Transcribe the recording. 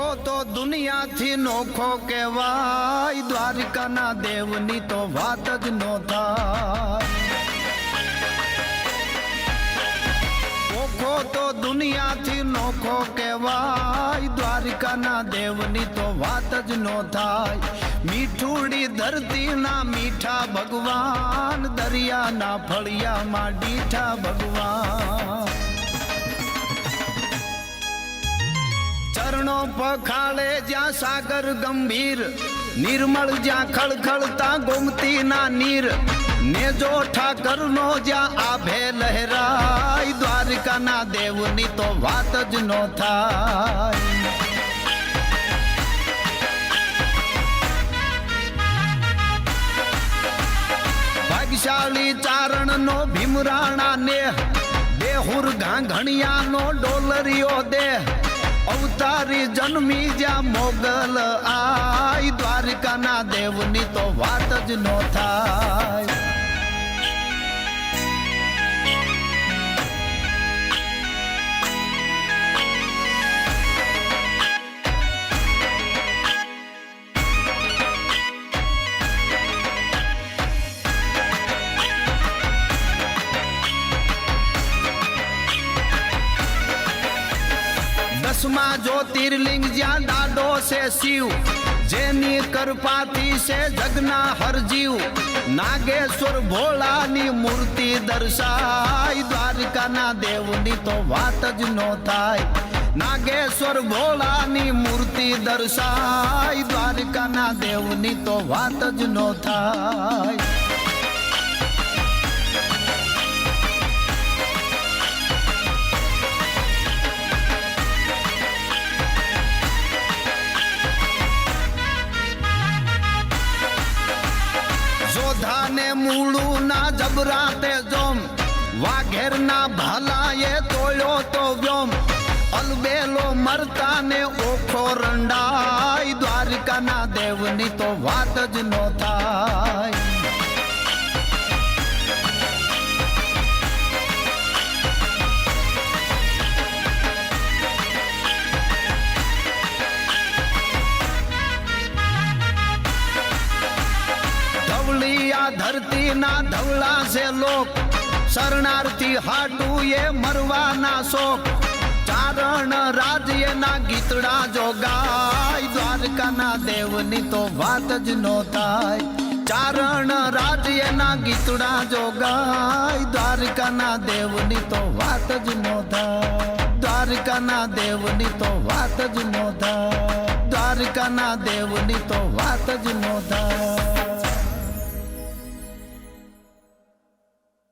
તો દુનિયાથી નોખો કહેવાય. દ્વારિકાના દેવની તો વાત જ નો થાય. તો દુનિયાથી નોખો કહેવાય. દ્વારિકાના દેવની તો વાત જ નો થાય. મીઠુડી ધરતીના મીઠા ભગવાન, દરિયાના ફળિયામાં ડીઠા ભગવાન. પખાળે જ્યાં સાગર ગંભીર, નિર્મળ જ્યાં ખળખળતા ગોમતીના નીર. નેજો ઠાકરનો જ્યાં આભે લહેરાય, દ્વારકાના દેવની તો વાત જ નો થાય. ભાગ્યશાળી ચારણનો ભીમરાણા ને બેહુર ઘાંઘણિયા નો ડોલરિયો દેહ. અવતારી જન્મી જ્યાં મોગલ આય દ્વારિકાના દેવની તો વાત જ નો થાય. દસમા જ્યોતિર્લિંગ જ્યાં દાડો છે શિવ જેની કરપાતી છે જગના હરજીવ નાગેશ્વર ભોળાની મૂર્તિ દર્શાય દ્વારકાના દેવની તો વાત જ નો થાય નાગેશ્વર ભોળાની મૂર્તિ દર્શાય દ્વારકાના દેવની તો વાત જ નો થાય જોધાને મૂળું ના જબરાતે જોમ વાઘેરના ભાલાએ તોયો તો વ્યોમ. અલબેલો મરતાને ઓખો રંડાય. દ્વારકાના દેવની તો વાત જ નો થાય. ધવળિયા ધરતીના ધવળા છે લોક શરણાર્થી હાટું એ મરવાના શોક ચારણ રાજ્યના ગીતડા જો ગાય દ્વારકાના દેવની તો વાત જ નો થાય ચારણ રાજ્યના ગીતડા જો ગાય દ્વારકાના દેવની તો વાત જ નો થાય દ્વારકાના દેવની તો વાત જ નો થાય દ્વારકાના દેવની તો વાત જ નો થાય